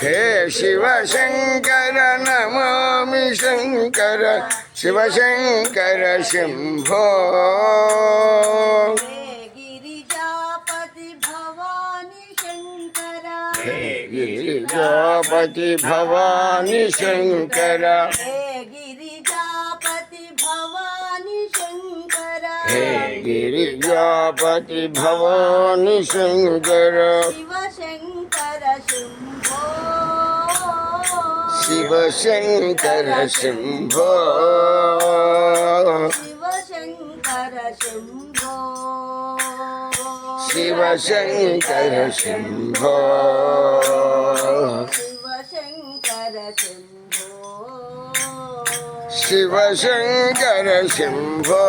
हे शिवशङ्कर नमामि शङ्कर शिवशङ्कर शम्भो हे गिरिजापति भवानी शङ्कर हे गिरिजापति भवानि शङ्कर சிவசங்கர சிம்போ சிவசங்கர சிம்போ சிவசங்கர சிம்போ சிவசங்கர சிம்போ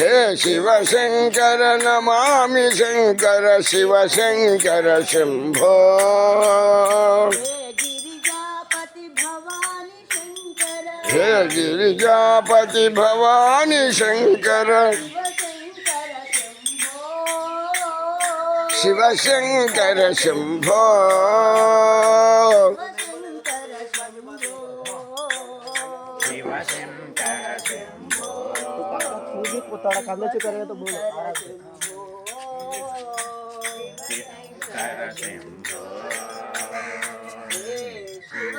హే శివశంకర నమామి శంకర శివశంకర శంభో. హే గిరిజాపతి భవాని శంకర. శివశంకర శంభో. थोड़ा कम नीचे करेगा तो बोलो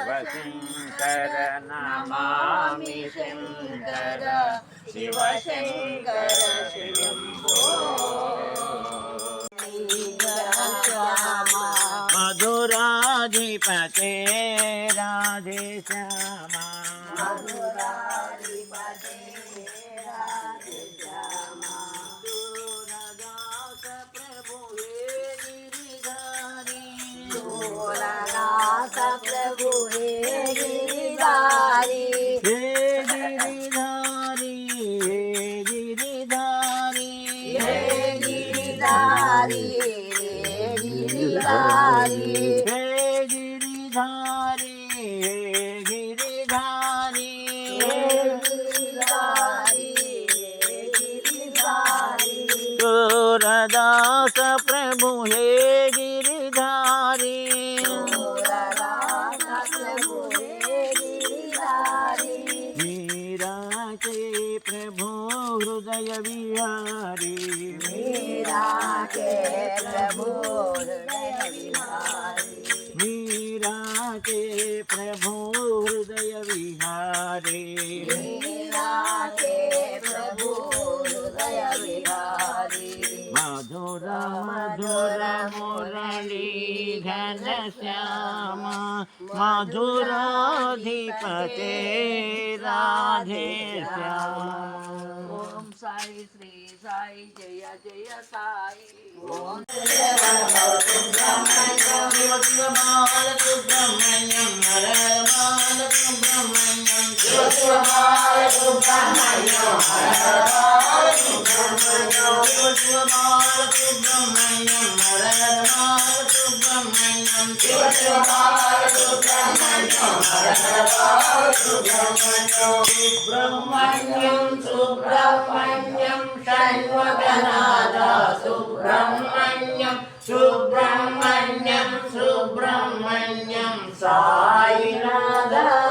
शिवशंकर नमामि शंकर शिवशंकर मधुराधिपते राधे श्याम प्रभु हे गिरिधारी हे गिरिधारी हे गिरिधारी हे गिरिधारी हे गिरिधारी हे गिरिधारी राधे राधे श्याम ओम साई श्री సాయి జయ జయ సాయి ఓం శివ శివ బాల సుబ్రహ్మణ్యం హర హర బాల సుబ్రహ్మణ్యం శివ శివ బాల సుబ్రహ్మణ్యం హర హర బాల సుబ్రహ్మణ్యం శివ శివ బాల సుబ్రహ్మణ్యం హర హర బాల సుబ్రహ్మణ్యం శివ శివ బాల సుబ్రహ్మణ్యం హర హర బాల సుబ్రహ్మణ్యం సుబ్రహ్మణ్యం సుబ్రహ్మణ్యం షణ్వగనాథ సుబ్రహ్మణ్యం సుబ్రహ్మణ్యం సుబ్రహ్మణ్యం సాయినాథ. సుబ్రహ్మణ్యం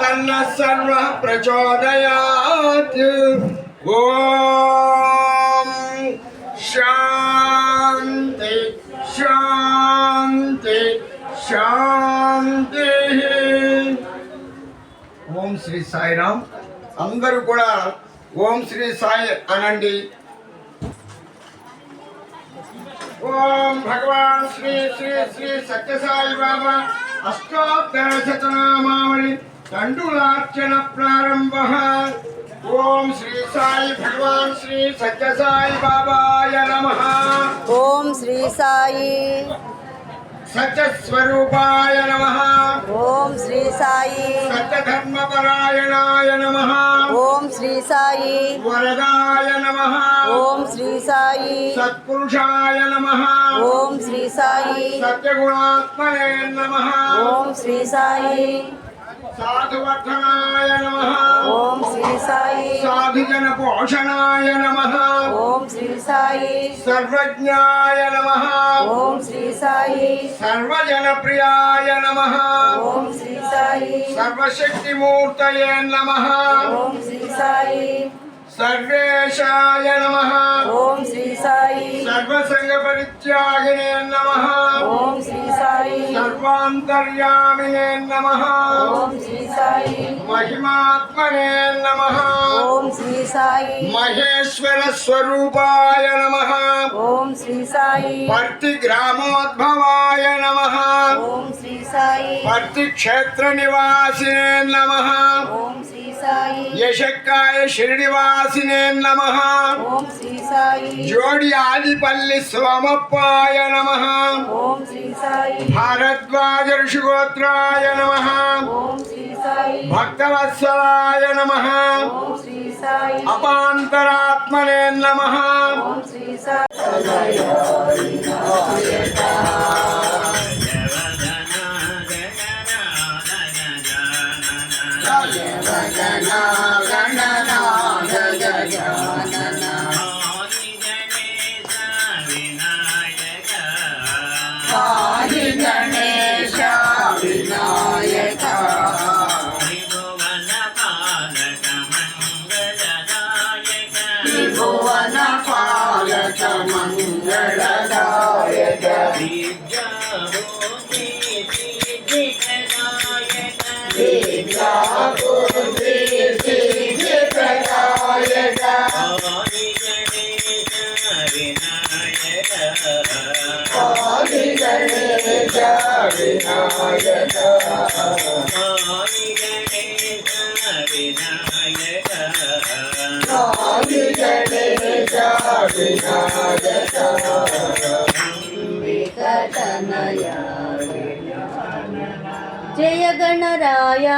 తన్న సర్వ ప్రచోదయాత్. ఓం శాంతి శాంతి శాంతి. ఓం శ్రీ సాయిరామ్. అందరూ కూడా ఓం శ్రీ సాయి అనండి. ఓం భగవాన్ శ్రీ శ్రీ శ్రీ సత్యసాయి బాబా అష్టోత్తర శతనామావళి. తండులార్చన ప్రారంభ. ఓం శ్రీ సాయి భగవాన్ శ్రీ సత్యసాయి బాబాయ నమ. ఓం శ్రీ సాయి సత్యస్వరూపాయ నమ. ఓం శ్రీ సాయి సత్యధర్మపరాయణాయ నమ. ఓం శ్రీ సాయి వరదాయ నమ. ఓం శ్రీ సాయి సత్పురుషాయ నమ. ఓం శ్రీ సాయి సత్యగుణాత్మనే నమ. ఓం శ్రీ సాయి సాధువర్ధనాయ నమ ఓం శ్రీ సాయి సాధుజన పోషణాయ నమ ఓం శ్రీ సాయి సర్వజ్ఞాయ నమ ఓం శ్రీ సాయి సర్వజన ప్రియాయ నమ ఓం శ్రీ సాయి సర్వశక్తిమూర్తయే నమ ఓం శ్రీ సాయి సర్వేశాయ నమ. ఓం శ్రీ సాయి. సర్వసంగ పరిత్యాగినే నమ. ఓం శ్రీ సాయి. సర్వాంతర్యామినే నమ. ఓం శ్రీ సాయి. మహిమాత్మనే నమ. ఓం శ్రీ సాయి. మహేశ్వర స్వరూపాయ నమ. ఓం శ్రీ సాయి. పర్తి గ్రామోద్భవాయ నమ. ఓం శ్రీ సాయి. పర్తి క్షేత్ర నివాసినే నమ. ఓం శ్రీ సాయి. యశక్కాయ శ్రీనివాసినే నమ. ఓం శ్రీ సాయి. జోడి ఆదిపల్లి సోమప్పాయ నమ. ఓం శ్రీ సాయి. భారద్వాజ ఋషిగోత్రాయ నమ. ఓం శ్రీ సాయి. భక్తవత్సలాయ నమ. ఓం శ్రీ సాయి. అపాంతరాత్మనే నమ. ఓం శ్రీ సాయి. భువన జయ గణరాయ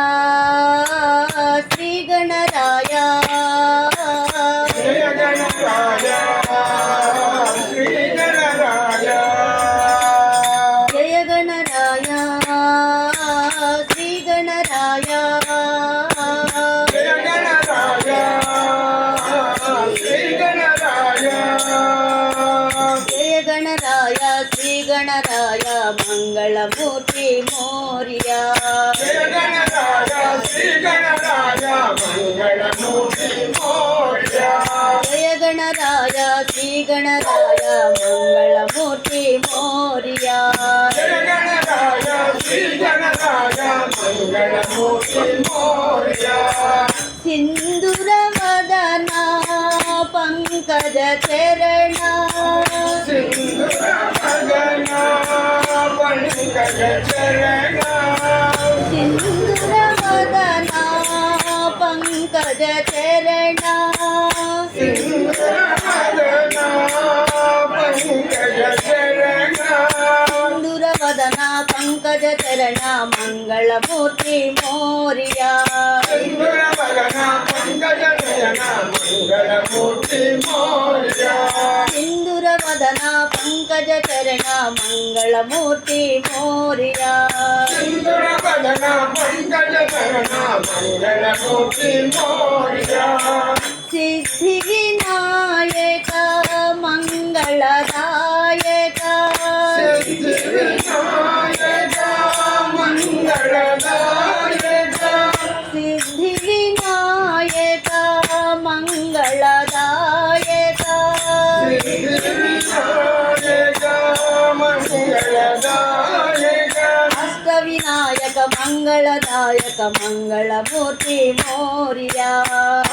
శ్రీ గణరాయ మంగళమూర్తి మోర్యా జయ గణరాయ శ్రీ గణరాయ మంగళమూర్తి మోర్య సింధుర వదన పంకజ చరణ సింధుర మగన పంకజ చరణ సింధుర వదన పంకజ చరణ మంగళమూర్తి మోర్యా సింధుర మగన పంకజ చరణ మంగళమూర్తి మోర్య సింధుర వదన మంగళదాయక మంగళమూర్తి మోరియా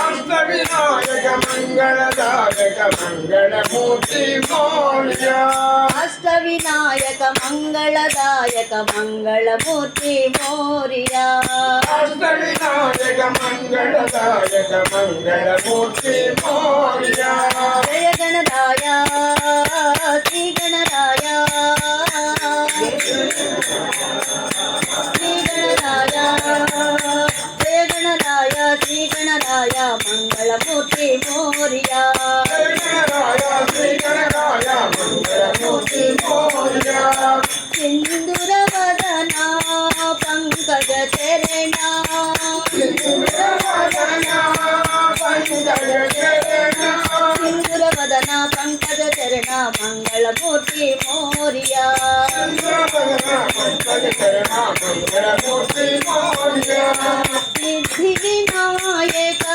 అష్ట వినాయక మంగళదాయక మంగళమూర్తి మౌర్య అష్ట వినాయక మంగళదాయక మంగళమూర్తి మోరియా అష్ట వినాయక మంగళదాయక మంగళమూర్తి మౌర్య జయ మంగళమూర్తి మోరియా గణరాయ శ్రీ గణరాయ మంగళమూర్తి మౌర్య సింధుర వదన పంకజ చరణ సింధుర వదన పంకజ చరణ సిద్ధి వినాయక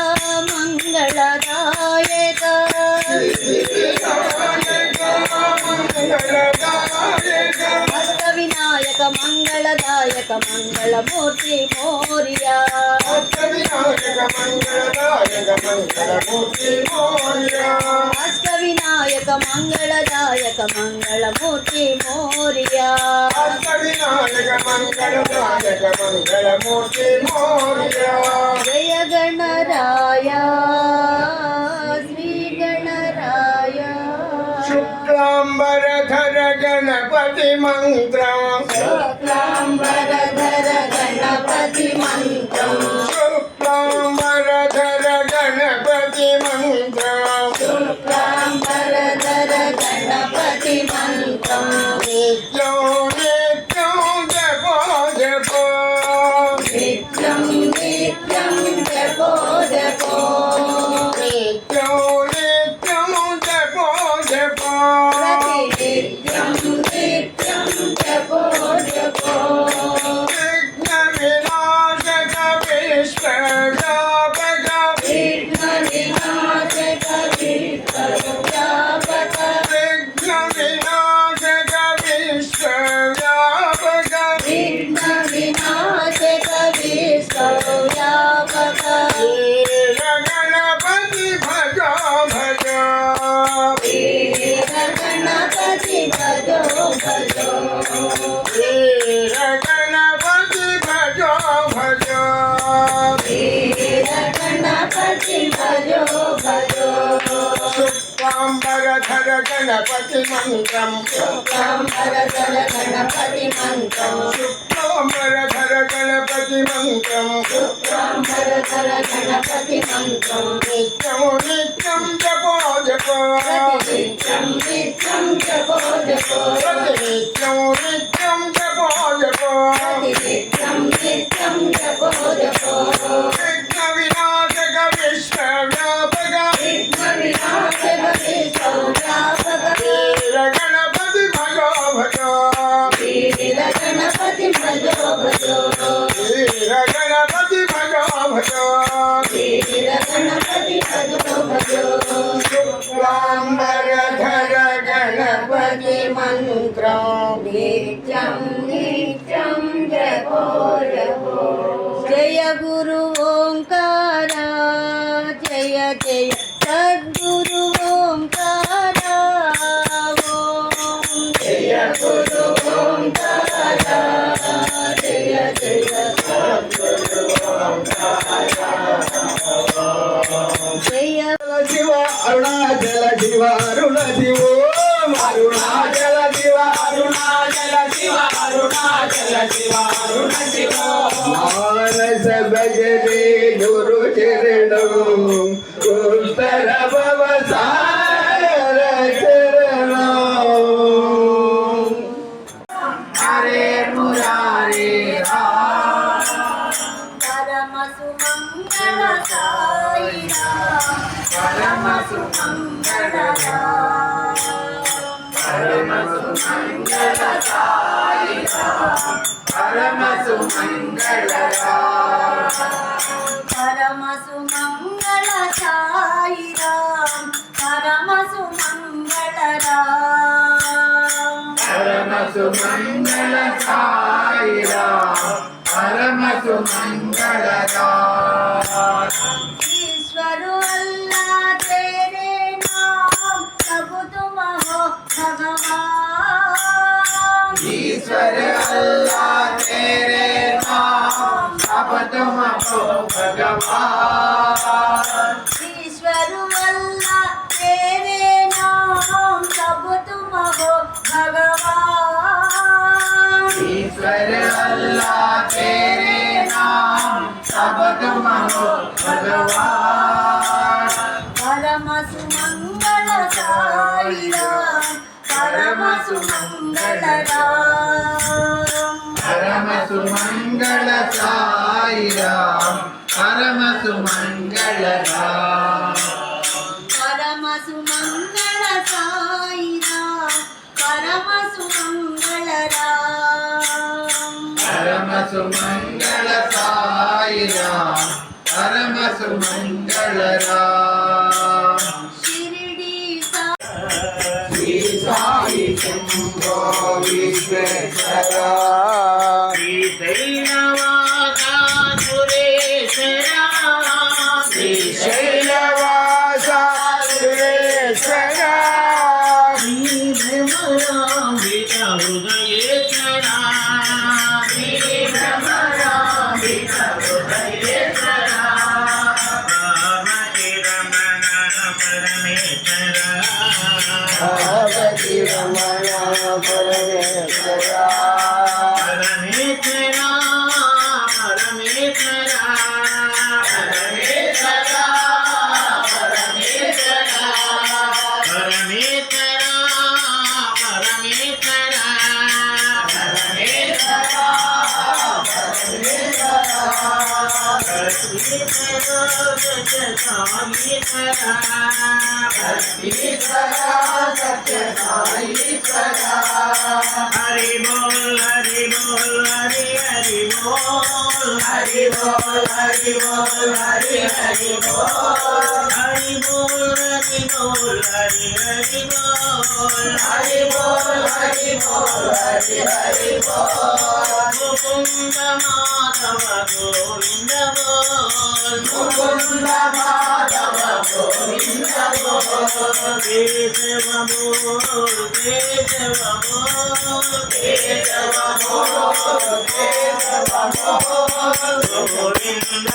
మంగళదాయక. వినాయక మంగళదాయక అష్ట వినాయక మంగళదాయక మంగళమూర్తి మోరియా. అష్ట వినాయక మంగళదాయక మంగళమూర్తి మోరియా మంగళమూర్తి మౌర్య. జయ గణరాయ. శుక్లాంబరధర గణపతి మంత్రం. శుక్లాంబరధర గణపతి మంత్రం. గణపతి మంత్రం శుక్లాంబరధర గణపతి మంత్రం. శుక్లాంబరధర గణపతి మంత్రం. శుక్లాంబరధర గణపతి మంత్రం. నిత్యం నిత్యం జపో జపో. ప్రతినిత్యం నిత్యం జపో జపో నిత్యం నిత్యం జపో జపో ప్రతినిత్యం నిత్యం జపో జపో. భజో గణపతి భజో గణపతి మంత్రం నిత్యం నిత్యం జపో జపో జయ గురు ఓంకార జయ జయ సద్గురు ఓంకార జయ గురు ఓంకార జయ జయ అరుణాచల శివ అరుణ శివ అరుణాచల శివ అరుణాచల శివ అరుణాచల శివ అరుణ శివ మానస భజనే గురు చరణం ఉత్తర భవ సార పరమ సుమంగళ పరమ సుమంగళ సాయి రామ్ పరమ సుమంగళ రామ్ పరమ సుమంగళ సాయి రామ్ పరమ సుమంగళ రామ్ ईश्वर अल्लाह तेरे नाम सब तुम हो भगवान ईश्वर अल्लाह तेरे नाम सब तुम हो भगवान ईश्वर अल्लाह तेरे नाम सब तुम हो भगवान சுமங்கள சாயிராம் பரம சுமங்களரா சாயி சம்போ விஸ்வேஸ்வரா. हरि बोल हरि बोल हरि हरि बोल హరి బోల్ హరి బోల్ హరి హరి బోల్ హరి బోల్ హరి బోల్ హరి హరి బోల్ హరి బోల్ హరి బోల్ హరి హరి బోల్ ముకుంద మాధవ గోవింద బోల్ ముకుంద మాధవ గోవింద బోల్ కేశవ బోల్ కేశవ బోల్ కేశవ బోల్ కేశవ బోల్ গোবিন্দ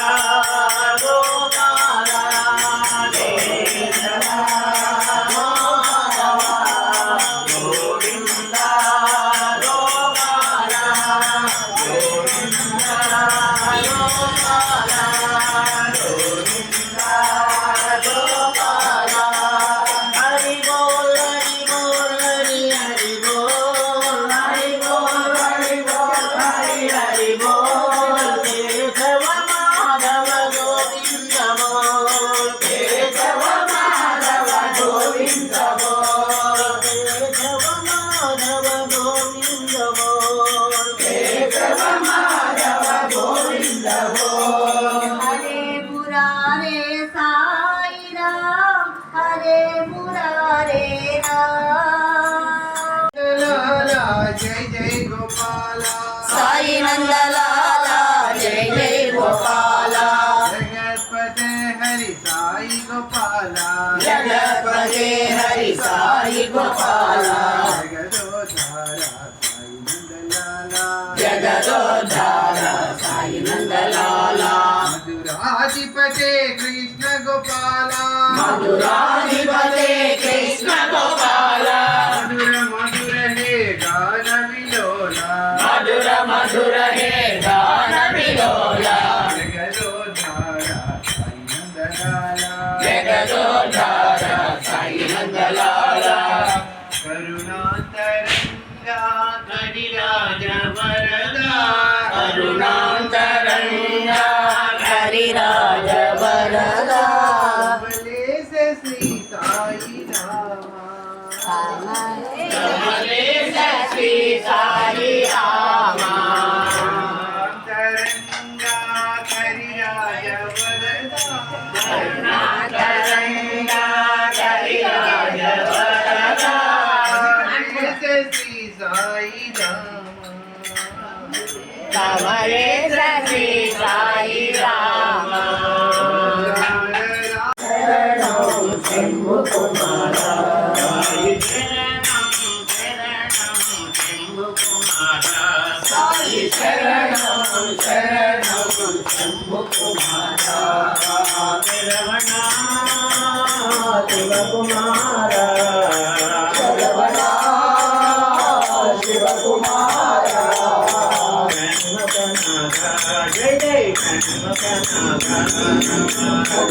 గోపాల జగదోధార సాయి మధురాధిపతే కృష్ణ గోపాల. మధురా Sarada.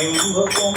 Ainda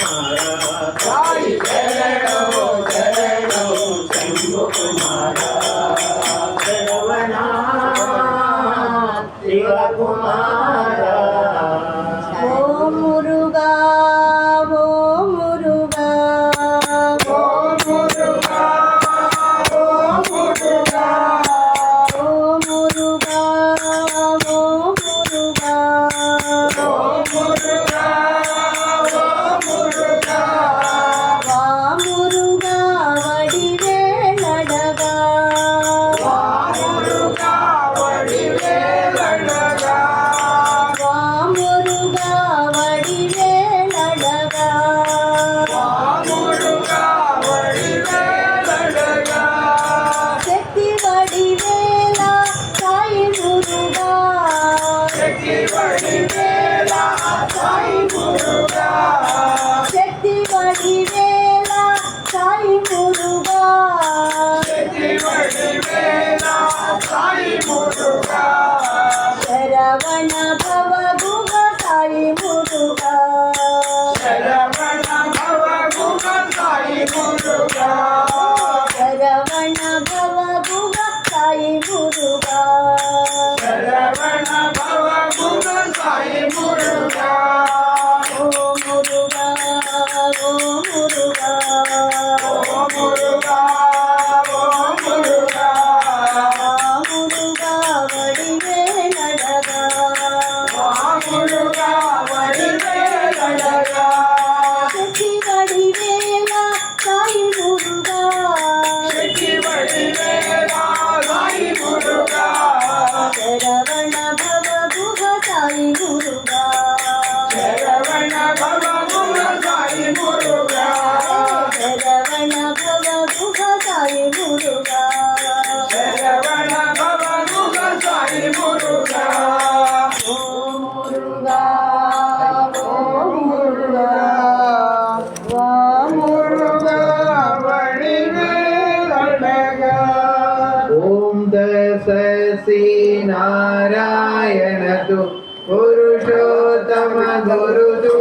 పురుషోత్తమ గురుతు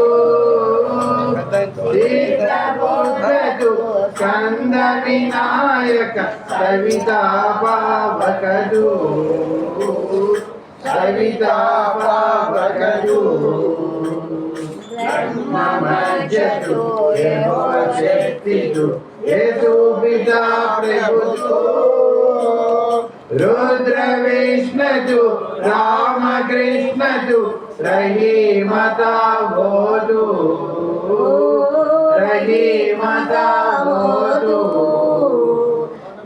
సీతపుత్రతు కంద వినాయక సవితా పావకదు సవితా పావకదు మమజతు యహో శక్తిదు యేసు रुद्रविष्णु रामकृष्णतु रहि मता भोतु रहि मता भोतु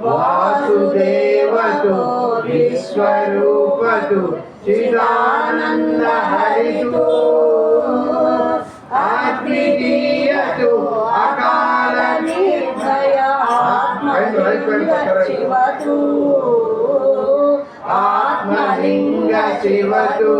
वासुदेवतु विश्वरूपतु चिदानन्द हरितु శివడు